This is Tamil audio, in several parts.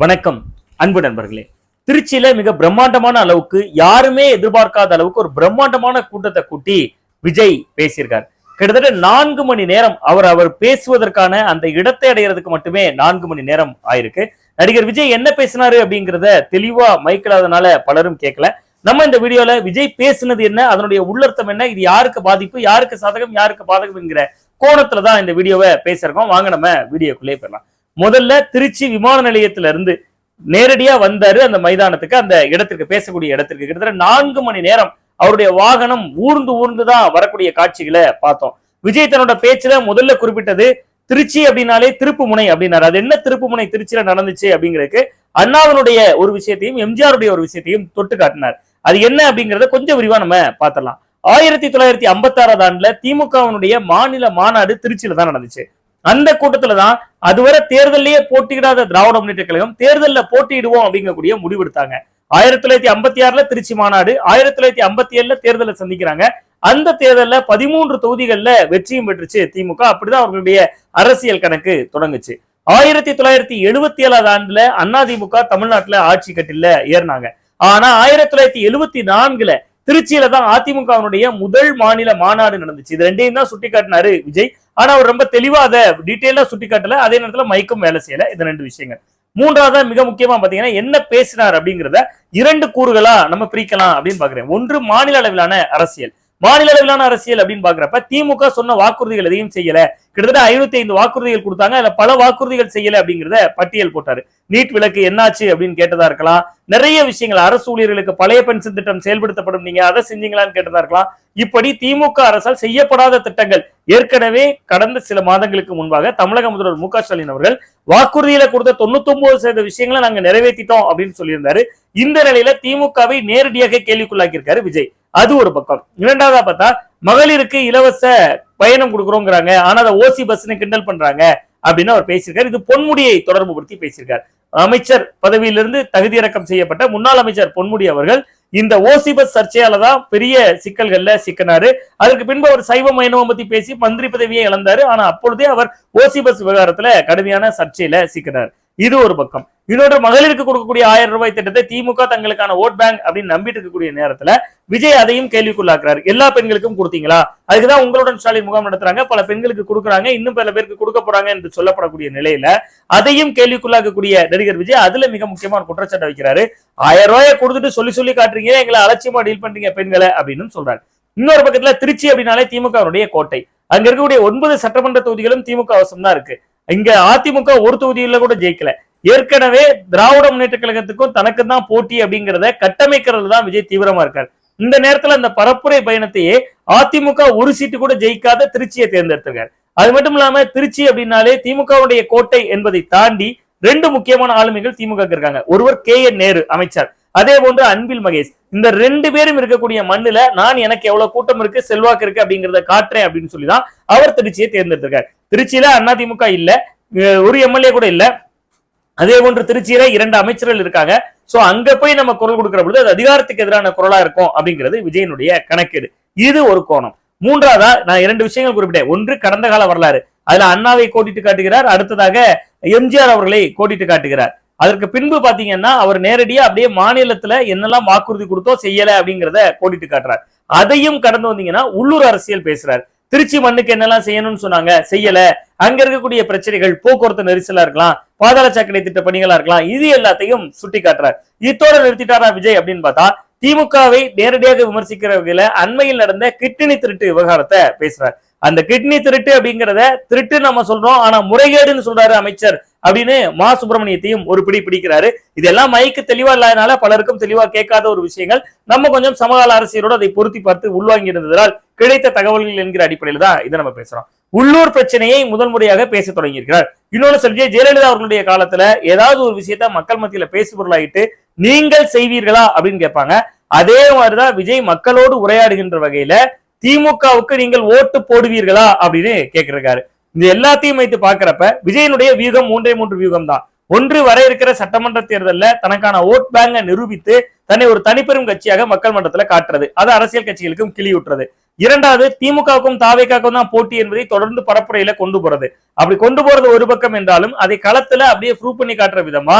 வணக்கம் அன்பு நண்பர்களே. திருச்சியில மிக பிரம்மாண்டமான அளவுக்கு யாருமே எதிர்பார்க்காத அளவுக்கு ஒரு பிரம்மாண்டமான கூட்டத்தை கூட்டி விஜய் பேசியிருக்கார். கிட்டத்தட்ட நான்கு மணி நேரம் அவர் அவர் பேசுவதற்கான அந்த இடத்தை அடைகிறதுக்கு மட்டுமே நான்கு மணி நேரம் ஆயிருக்கு. நடிகர் விஜய் என்ன பேசினாரு அப்படிங்கிறத தெளிவா மைக்கிடாதனால பலரும் கேட்கல. நம்ம இந்த வீடியோல விஜய் பேசுனது என்ன அதனுடைய உள்ளர்த்தம் என்ன இது யாருக்கு பாதிப்பு யாருக்கு சாதகம் யாருக்கு பாதகம் என்கிற கோணத்துல தான் இந்த வீடியோவை பேசியிருக்கோம். வாங்க நம்ம வீடியோக்குள்ளே போயிடலாம். முதல்ல திருச்சி விமான நிலையத்துல இருந்து நேரடியா வந்தாரு அந்த மைதானத்துக்கு அந்த இடத்திற்கு பேசக்கூடிய இடத்திற்கு. கிட்டத்தட்ட நான்கு மணி நேரம் அவருடைய வாகனம் ஊர்ந்து ஊர்ந்து தான் வரக்கூடிய காட்சிகளை பார்த்தோம். விஜய் தன்னோட பேச்சுல முதல்ல குறிப்பிட்டது திருச்சி அப்படின்னாலே திருப்பு முனை அப்படின்னாரு. அது என்ன திருப்பு முனை திருச்சியில நடந்துச்சு அப்படிங்கிறதுக்கு அண்ணாவினுடைய ஒரு விஷயத்தையும் எம்ஜிஆருடைய ஒரு விஷயத்தையும் தொட்டு காட்டினார். அது என்ன அப்படிங்கறத கொஞ்சம் விரிவா நம்ம பார்த்தலாம் ஆயிரத்தி தொள்ளாயிரத்தி ஐம்பத்தி ஆறாவது ஆண்டுல திமுகவினுடைய மாநில மாநாடு திருச்சியில தான் நடந்துச்சு. அந்த கூட்டத்துல தான் அதுவரை தேர்தலையே போட்டியிடாத திராவிட முன்னேற்ற கழகம் தேர்தல்ல போட்டியிடுவோம் அப்படிங்கக்கூடிய முடிவெடுத்தாங்க ஆயிரத்தி தொள்ளாயிரத்தி ஐம்பத்தி ஆறுல திருச்சி மாநாடு ஆயிரத்தி தொள்ளாயிரத்தி ஐம்பத்தி ஏழுல தேர்தலை சந்திக்கிறாங்க. அந்த தேர்தல்ல பதிமூன்று தொகுதிகள்ல வெற்றியும் பெற்றுச்சு திமுக. அப்படிதான் அவர்களுடைய அரசியல் கணக்கு தொடங்குச்சு. ஆயிரத்தி தொள்ளாயிரத்தி எழுபத்தி ஏழாவது ஆண்டுல அதிமுக தமிழ்நாட்டுல ஆட்சி கட்டில ஏறினாங்க. ஆனா ஆயிரத்தி தொள்ளாயிரத்தி எழுபத்தி நான்குல திருச்சியில தான் அதிமுகவினுடைய முதல் மாநில மாநாடு நடந்துச்சு. இது ரெண்டையும் தான் சுட்டி காட்டினாரு விஜய். ஆனா அவர் ரொம்ப தெளிவா அதை டீட்டெயிலா சுட்டி காட்டல அதே நேரத்துல மைக்கும் வேலை செய்யல. இது ரெண்டு விஷயங்கள். மூன்றாவதா மிக முக்கியமா பாத்தீங்கன்னா என்ன பேசினார் அப்படிங்கிறத இரண்டு கூறுகளா நம்ம பிரிக்கலாம் அப்படின்னு பாக்குறேன் ஒன்று மாநில அளவிலான அரசியல். மாநில அளவிலான அரசியல் அப்படின்னு பாக்குறப்ப திமுக சொன்ன வாக்குறுதிகள் எதையும் செய்யல. கிட்டத்தட்ட ஐநூத்தி ஐந்து வாக்குறுதிகள் கொடுத்தாங்க. அதுல பல வாக்குறுதிகள் செய்யல அப்படிங்கிறத பட்டியல் போட்டாரு. நீட் விளக்கு என்னாச்சு அப்படின்னு கேட்டதா இருக்கலாம். நிறைய விஷயங்கள் அரசு ஊழியர்களுக்கு பழைய பென்ஷன் திட்டம் செயல்படுத்தப்படும். நீங்க அதை செஞ்சீங்களான்னு கேட்டதா இருக்கலாம். இப்படி திமுக அரசால் செய்யப்படாத திட்டங்கள் ஏற்கனவே கடந்த சில மாதங்களுக்கு முன்பாக தமிழக முதல்வர் மு ஸ்டாலின் அவர்கள் வாக்குறுதியில கொடுத்த தொண்ணூத்தி ஒன்பது சதவீத விஷயங்களை நாங்க நிறைவேற்றிட்டோம் அப்படின்னு சொல்லியிருந்தாரு. இந்த நிலையில திமுகவை நேரடியாக கேள்விக்குள்ளாக்கியிருக்காரு விஜய். அது ஒரு பக்கம். இரண்டாவதா பார்த்தா மகளிருக்கு இலவச பயணம் கொடுக்குறோங்கிறாங்க. ஆனா அதை ஓசி பஸ்னு கிண்டல் பண்றாங்க அப்படின்னு அவர் பேசியிருக்காரு. இது பொன்முடியை தொடர்பு படுத்தி பேசியிருக்காரு. அமைச்சர் பதவியிலிருந்து தகுதியிறக்கம் செய்யப்பட்ட முன்னாள் அமைச்சர் பொன்முடி அவர்கள் இந்த ஓசி பஸ் சர்ச்சையால தான் பெரிய சிக்கல்கள்ல சிக்கினாரு. அதற்கு பின்பு அவர் சைவ மைனவம் பத்தி பேசி மந்திரி பதவியை இழந்தாரு. ஆனா அப்பொழுதே அவர் ஓசி பஸ் விவகாரத்துல கடுமையான சர்ச்சையில சிக்கினார். இது ஒரு பக்கம். இன்னொரு மகளிருக்கு கொடுக்கக்கூடிய ஆயிரம் ரூபாய் திட்டத்தை திமுக தங்களுக்கான ஓட் பேங்க் அப்படின்னு நம்பிட்டு இருக்கக்கூடிய நேரத்துல விஜய் அதையும் கேள்விக்குள்ளாக்குறாரு. எல்லா பெண்களுக்கும் கொடுத்தீங்களா? அதுக்குதான் உங்களுடன் ஸ்டாலின் முகாம் நடத்துறாங்க. பல பெண்களுக்கு கொடுக்குறாங்க. இன்னும் பல பேருக்கு கொடுக்க போறாங்க என்று சொல்லப்படக்கூடிய நிலையில அதையும் கேள்விக்குள்ளாக்கக்கூடிய நடிகர் விஜய் அதுல மிக முக்கியமான குற்றச்சாட்டை வைக்கிறாரு. ஆயிரம் ரூபாயை கொடுத்துட்டு சொல்லி சொல்லி காட்டுறீங்க. எங்களை அலட்சியமா டீல் பண்றீங்க பெண்களை அப்படின்னு சொல்றாரு. இன்னொரு பக்கத்துல திருச்சி அப்படின்னாலே திமுகவுடைய கோட்டை. அங்க இருக்கக்கூடிய ஒன்பது சட்டமன்ற தொகுதிகளும் திமுக அவசம் தான் இருக்கு. இங்க அதிமுக ஒரு தொகுதியில கூட ஜெயிக்கல. ஏற்கனவே திராவிட முன்னேற்ற கழகத்துக்கும் தனக்கு தான் போட்டி அப்படிங்கிறத கட்டமைக்கிறதுல தான் விஜய் தீவிரமா இருக்கார். இந்த நேரத்துல அந்த பரப்புரை பயணத்தையே அதிமுக ஒரு சீட்டு கூட ஜெயிக்காத திருச்சியை தேர்ந்தெடுத்திருக்காரு. அது மட்டும் இல்லாம திருச்சி அப்படின்னாலே திமுகவுடைய கோட்டை என்பதை தாண்டி ரெண்டு முக்கியமான ஆளுமைகள் திமுக இருக்காங்க. ஒருவர் கே என் நேரு அமைச்சர். அதே போன்று அன்பில் மகேஷ். இந்த ரெண்டு பேரும் இருக்கக்கூடிய மண்ணுல நான் எனக்கு எவ்வளவு கூட்டம் இருக்கு செல்வாக்கு இருக்கு அப்படிங்கறத காட்டுறேன் அப்படின்னு சொல்லிதான் அவர் திருச்சியை தேர்ந்தெடுத்திருக்காரு. திருச்சியில அதிமுக இல்ல ஒரு எம்எல்ஏ கூட இல்ல. அதே போன்று திருச்சியில இரண்டு அமைச்சர்கள் இருக்காங்க. சோ அங்க போய் நம்ம குரல் கொடுக்கிற பொழுது அது அதிகாரத்துக்கு எதிரான குரலா இருக்கும் அப்படிங்கிறது விஜயனுடைய கணக்கீடு. இது ஒரு கோணம். மூன்றாவதா நான் இரண்டு விஷயங்கள் குறிப்பிட்டேன். ஒன்று கடந்த கால வரலாறு. அதுல அண்ணாவை கோடிட்டு காட்டுகிறார். அடுத்ததாக எம்ஜிஆர் அவர்களை கோடிட்டு காட்டுகிறார். அதற்கு பின்பு பாத்தீங்கன்னா அவர் நேரடியா அப்படியே மாநிலத்துல என்னெல்லாம் வாக்குறுதி கொடுத்தோ செய்யல அப்படிங்கிறத கோடிட்டு காட்டுறார். அதையும் கடந்து வந்தீங்கன்னா உள்ளூர் அரசியல் பேசுறாரு. திருச்சி மண்ணுக்கு என்னெல்லாம் செய்யணும்னு சொன்னாங்க? செய்யல. அங்க இருக்கக்கூடிய பிரச்சனைகள் போக்குவரத்து நெரிசலா இருக்கலாம் பாதாள சாக்கடை திட்ட பணிகளா இருக்கலாம் இது எல்லாத்தையும் சுட்டி காட்டுறார் இத்தோட நிறுத்திட்டாரா விஜய் அப்படின்னு பார்த்தா திமுகவை நேரடியாக விமர்சிக்கிற வகையில அண்மையில் நடந்த கிட்னி திருட்டு விவகாரத்தை பேசுறார். அந்த கிட்னி திருட்டு அப்படிங்கிறத திருட்டு நம்ம சொல்றோம் ஆனா முறைகேடுன்னு சொல்றாரு அமைச்சர் அப்படின்னு மா சுப்பிரமணியத்தையும் ஒரு பிடி பிடிக்கிறாரு. இதெல்லாம் மைக்கு தெளிவா இல்லாதனால பலருக்கும் தெளிவா கேட்காத ஒரு விஷயங்கள். நம்ம கொஞ்சம் சமகால அரசியலோட அதை பொருத்தி பார்த்து உள்வாங்கி இருந்ததால் கிடைத்த தகவல்கள் என்கிற அடிப்படையில் தான் இதை நம்ம பேசுறோம். உள்ளூர் பிரச்சனையை முதல் முறையாக பேச தொடங்கியிருக்கிறார். இன்னொன்னு சரி ஜெயலலிதா அவர்களுடைய காலத்துல ஏதாவது ஒரு விஷயத்த மக்கள் மத்தியில பேசு பொருளாயிட்டு நீங்கள் செய்வீர்களா அப்படின்னு கேட்பாங்க. அதே மாதிரிதான் விஜய் மக்களோடு உரையாடுகின்ற வகையில திமுகவுக்கு நீங்கள் ஓட்டு போடுவீர்களா அப்படின்னு கேட்டிருக்காரு இது எல்லாத்தையும் வைத்து பாக்குறப்ப விஜயனுடைய வியூகம் மூன்றே மூன்று வியூகம் தான் ஒன்று வர இருக்கிற சட்டமன்ற தேர்தலில் தனக்கான ஓட் பேங்கை நிரூபித்து தன்னை ஒரு தனிப்பெரும் கட்சியாக மக்கள் மன்றத்துல காட்டுறது. அது அரசியல் கட்சிகளுக்கும் கிளி இரண்டாவது திமுகவுக்கும் தாவைக்காக்கும் தான் போட்டி என்பதை தொடர்ந்து பரப்புரையில கொண்டு போறது. அப்படி கொண்டு போறது ஒரு பக்கம் என்றாலும் அதை களத்துல அப்படியே ப்ரூவ் பண்ணி காட்டுற விதமா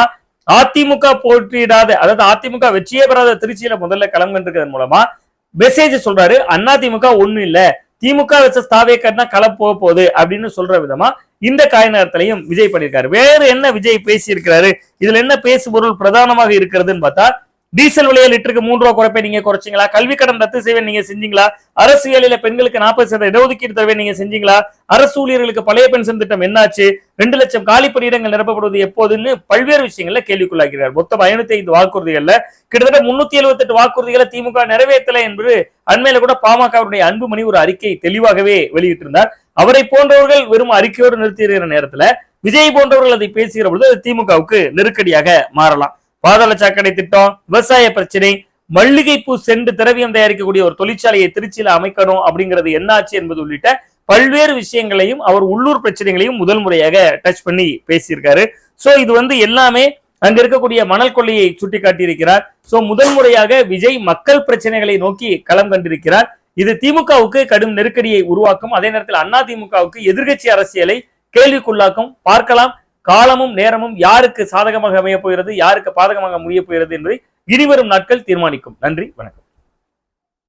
அதிமுக போட்டியிடாத அதாவது அதிமுக வெற்றியே பெறாத திருச்சியில முதல்ல களம் மூலமா மெசேஜ் சொல்றாரு அதிமுக ஒண்ணும் இல்ல. திமுக வச்ச கட்டினா களம் போக போகுது அப்படின்னு சொல்ற விதமா இந்த காய் நேரத்திலையும் விஜய் பண்ணியிருக்காரு. வேற என்ன விஜய் பேசி இருக்கிறாரு இதுல என்ன பேசு பொருள் பிரதானமாக இருக்கிறதுன்னு பார்த்தா டீசல் விலையை லிட்டருக்கு மூன்று ரூபா குறைப்பை நீங்க குறைச்சிங்களா? கல்வி கடன் ரத்து செய்வேன் நீங்க செஞ்சீங்களா? அரசு வேலையில பெண்களுக்கு நாற்பது சதவீத இடஒதுக்கீடு தருவேன் நீங்க செஞ்சீங்களா? அரசு ஊழியர்களுக்கு பழைய பென்ஷன் திட்டம் என்னாச்சு? ரெண்டு லட்சம் காலி பணியிடங்கள் நிரப்பப்படுவது எப்போதுன்னு பல்வேறு விஷயங்கள்ல கேள்விக்குள்ளாகிறார். மொத்தம் ஐநூத்தி ஐந்து வாக்குறுதிகள்ல கிட்டத்தட்ட முன்னூத்தி எழுபத்தி எட்டு வாக்குறுதிகளை திமுக நிறைவேற்றல என்பது அண்மையில கூட பாமகவுடைய அன்புமணி ஒரு அறிக்கை தெளிவாகவே வெளியிட்டிருந்தார். அவரை போன்றவர்கள் வெறும் அறிக்கையோடு நிறுத்தியிருக்கிற நேரத்துல விஜய் போன்றவர்கள் அதை பேசுகிற பொழுது அது திமுகவுக்கு நெருக்கடியாக மாறலாம். பாதாள சாக்கடை திட்டம் விவசாய பிரச்சனை மல்லிகைப்பூ சென்று திரவியம் தயாரிக்கக்கூடிய ஒரு தொழிற்சாலையை திருச்சியில அமைக்கணும் அப்படிங்கிறது என்னாச்சு என்பது உள்ளிட்ட பல்வேறு விஷயங்களையும் அவர் உள்ளூர் பிரச்சனைகளையும் முதல் முறையாக டச் பண்ணி பேசியிருக்காரு. சோ இது வந்து எல்லாமே அங்க இருக்கக்கூடிய மணல் கொள்ளையை சுட்டி காட்டியிருக்கிறார் சோ முதல் முறையாக விஜய் மக்கள் பிரச்சனைகளை நோக்கி களம் கண்டிருக்கிறார். இது திமுகவுக்கு கடும் நெருக்கடியை உருவாக்கும். அதே நேரத்தில் அண்ணா திமுகவுக்கு எதிர்க்கட்சி அரசியலை கேள்விக்குள்ளாக்கும். பார்க்கலாம். காலமும் நேரமும் யாருக்கு சாதகமாக அமைய போகிறது யாருக்கு பாதகமாக முடிய போகிறது என்பதை இனிவரும் நாட்கள் தீர்மானிக்கும். நன்றி வணக்கம்.